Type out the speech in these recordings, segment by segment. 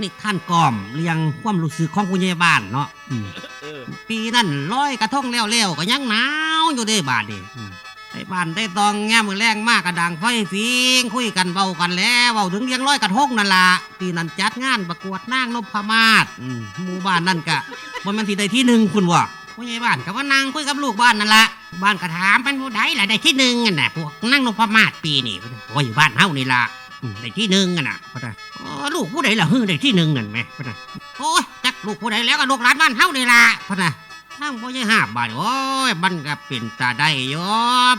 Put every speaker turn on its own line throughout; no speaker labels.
นี่ท่านกล่อมเรียงความรู้สึกของผู้ใหญ่บ้านเนาะอืม
เออ
ปีนั้นร้อยกระทงแล้วๆก็ยังหนาวอยู่เด้บาดนี่อืมไอ้บ้านได้ตองแง่มือแรงมากกระดังไฟฟิงคุยกันเบากันแล้วเบาถึงเลี้ยงร้อยกระทงนั่นล่ะปีนั้นจัดงานประกวดนางนพมาศอืมหมู่บ้านนั่นกะมันมันที่ได้ที่หนึ่งคุณวะผู้ใหญ่บ้านก็ว่านางคุยกับลูกบ้านนั่นละบ้านก็ถามเป็นผู้ใดล่ะได้ที่หนึ่งกันน่ะพวกนางนพมาศปีนี่โอ้ยบ้านเฮานี่ล่ะอืม ได้ที่หนึ่งกันน่ะพ่อตาโอ้ลูกผู้ใดล่ะเฮ้ได้ที่หนึ่งนั่นไหมพ่อตาโอ้ยจักลูกผู้ใดแล้วก็ลูกหลานบ้านเฮานี่ล่ะพ่อตาทั้งพ่อใหญ่ห้าบาทโอ้ยบันกับเป็นตาได้ยอ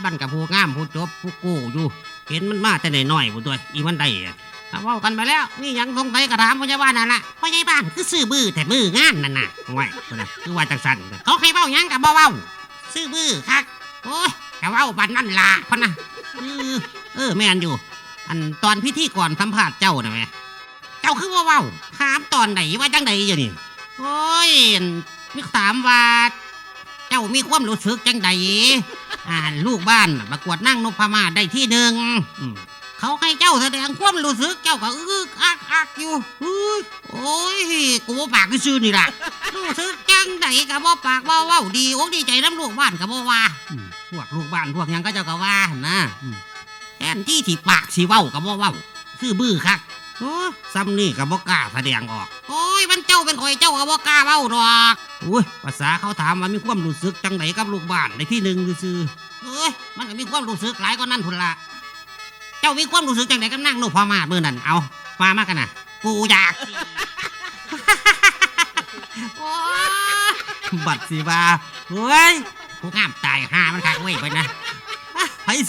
บันกับผู้งามผู้จบผู้กู้อยู่เห็นมันมาแต่หน้อยๆผู้ตัวอีมันได้อะถ้าว้ากันไปแล้วนี่ยังสงสัยกระถามพ่อใหญ่บ้านนั่นละพ่อใหญ่บ้านคือซื้อบื้อแต่บื้องานนั่นน่ะไว้พุ่นน่ะคือว่าจังสันเขาให้เว้ายังกับบ่เว้าซื้อบื้อคักโอ้ยกะเว้าบันนั่นละพ่นน่ะเออเออแม่นอยู่ อันตอนพิธีก่อนสัมภาษณ์เจ้าน่ะแม่เจ้าคือว่าเว้าถามตอนไหนว่าจังใดอยู่นี่โอ้ยมีถามว่า เจ้ามีความรู้สึกจังใดอ่าลูกบ้านน่ะประกวดนั่งนพมาศได้ที่หนึ่งอืมเขาให้เจ้าแสดงความรู้สึกเจ้าก็อึกอักอักอยู่อุ๊ยโอ้ยกูบ่ปากก็ซื่อนี่ล่ะรู้สึกจังใดก็บ่ปากบ่เว้าดีอกดีใจน้ำลูกบ้านก็บ่ว่าอืมพวกลูกบ้านพวกหยังก็เจ้าก็ว่าหั่นนะอืม แทนที่ที่ปากสิเว้าก็บ่เว้าซื่อบื้อคักโอ้ซ้ำนี่กับบอกล้าแสดงออก โอ้ยมันเจ้าเป็นข่อยเจ้ากับบอกล้าเบ้าดอกอุ้ยภาษาเขาถามว่ามีความรู้สึกจังไหนกับลูกบ้านในที่หนึ่งซื่อเอ้ยมันก็มีความรู้สึกหลายก็นั่นพุ่นละเจ้ามีความรู้สึกจังไหนกับนั่งนพมาศมือนั่นเอามามากันนะกูอยากบัดสิบาเฮ้ยกูงามตายห่ามันคักเว้ยไปนะ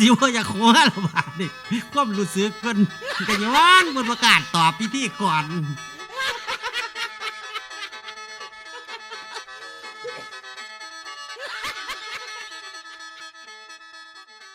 สิว่าอยากหัวละบาดนี่ความรู้สึกเพิ่นก็ย้อนบนประกาศตอบพิธีก่อน